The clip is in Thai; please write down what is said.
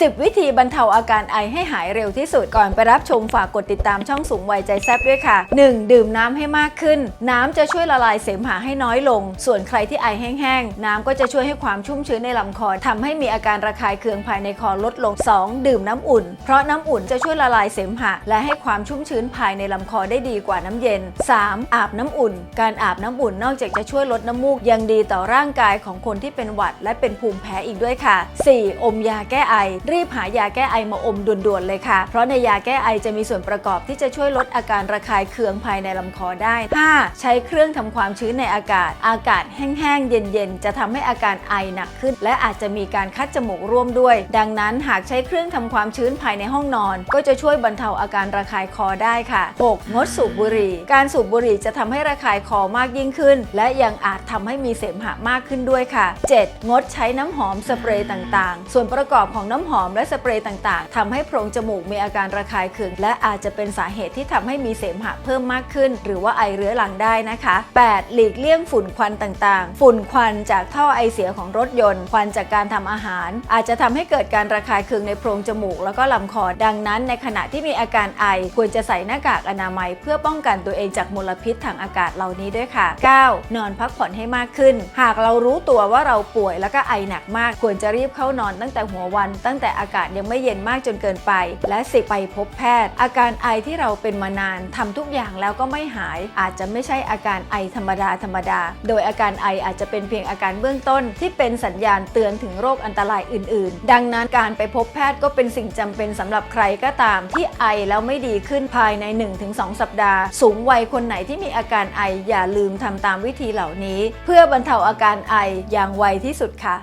10 วิธีบรรเทาอาการไอให้หายเร็วที่สุดก่อนไปรับชมฝากกดติดตามช่องสูงวัยใจแซบด้วยค่ะ 1. ดื่มน้ำให้มากขึ้น น้ำจะช่วยละลายเสมหะให้น้อยลง ส่วนใครที่ไอแห้งๆน้ำก็จะช่วยให้ความชุ่มชื้นในลำคอทำให้มีอาการระคายเคืองภายในคอลดลง 2. ดื่มน้ำอุ่น เพราะน้ำอุ่นจะช่วยละลายเสมหะ และให้ความชุ่มชื้นภายในลำคอได้ดีกว่าน้ำเย็น 3. อาบน้ำอุ่น การอาบน้ำอุ่นนอกจากจะช่วยลดน้ำมูกยังดีต่อร่างกายของคนที่เป็นหวัด และเป็นภูมิแพ้อีกด้วยค่ะ 4. อมยาแก้ไอรีบหายาแก้ไอมาอมด่วนๆเลยค่ะ เพราะในยาแก้ไอจะมีส่วนประกอบที่จะช่วยลดอาการระคายเคืองภายในลำคอได้ 5. ใช้เครื่องทำความชื้นในอากาศ อากาศแห้งๆ เย็นๆ จะทำให้อาการไอหนักขึ้น และอาจจะมีการคัดจมูกร่วมด้วย ดังนั้นหากใช้เครื่องทำความชื้นภายในห้องนอน ก็จะช่วยบรรเทาอาการระคายคอได้ค่ะ 6. งดสูบบุหรี่ การสูบบุหรี่จะทำให้ระคายคอมากยิ่งขึ้น และยังอาจทำให้มีเสมหะมากขึ้นด้วยค่ะ 7. งดใช้น้ำหอมสเปรย์ต่างๆ ส่วนประกอบของน้ำหอมอมและสเปรย์ต่างๆทำให้โพรงจมูกมีอาการระคายเคือง และอาจจะเป็นสาเหตุที่ทำให้มีเสมหะเพิ่มมากขึ้น หรือว่าไอเรื้อรังได้นะคะ 8. หลีกเลี่ยงฝุ่นควันต่างๆ ฝุ่นควันจากท่อไอเสียของรถยนต์ ควันจากการทำอาหาร อาจจะทำให้เกิดการระคายเคืองในโพรงจมูก แล้วก็ลำคอ ดังนั้นในขณะที่มีอาการไอควรจะใส่หน้ากากอนามัย เพื่อป้องกันตัวเองจากมลพิษทางอากาศเหล่านี้ด้วยค่ะ 9. นอนพักผ่อนให้มากขึ้น หากเรารู้ตัวว่าเราป่วยแล้วก็ไอหนักมาก ควรจะรีบเข้านอนตั้งแต่หัววันตั้งแต่อากาศยังไม่เย็นมากจนเกินไป และสิไปพบแพทย์ อาการไอที่เราเป็นมานานทำทุกอย่างแล้วก็ไม่หาย อาจจะไม่ใช่อาการไอธรรมดาธรรมดา โดยอาการไออาจจะเป็นเพียงอาการเบื้องต้น ที่เป็นสัญญาณเตือนถึงโรคอันตรายอื่น ๆ ดังนั้นการไปพบแพทย์ก็เป็นสิ่งจำเป็นสำหรับใครก็ตาม ที่ไอแล้วไม่ดีขึ้นภายใน 1-2 สัปดาห์ สูงวัยคนไหนที่มีอาการไออย่าลืมทำตามวิธีเหล่านี้ เพื่อบรรเทาอาการไออย่างไวที่สุดค่ะ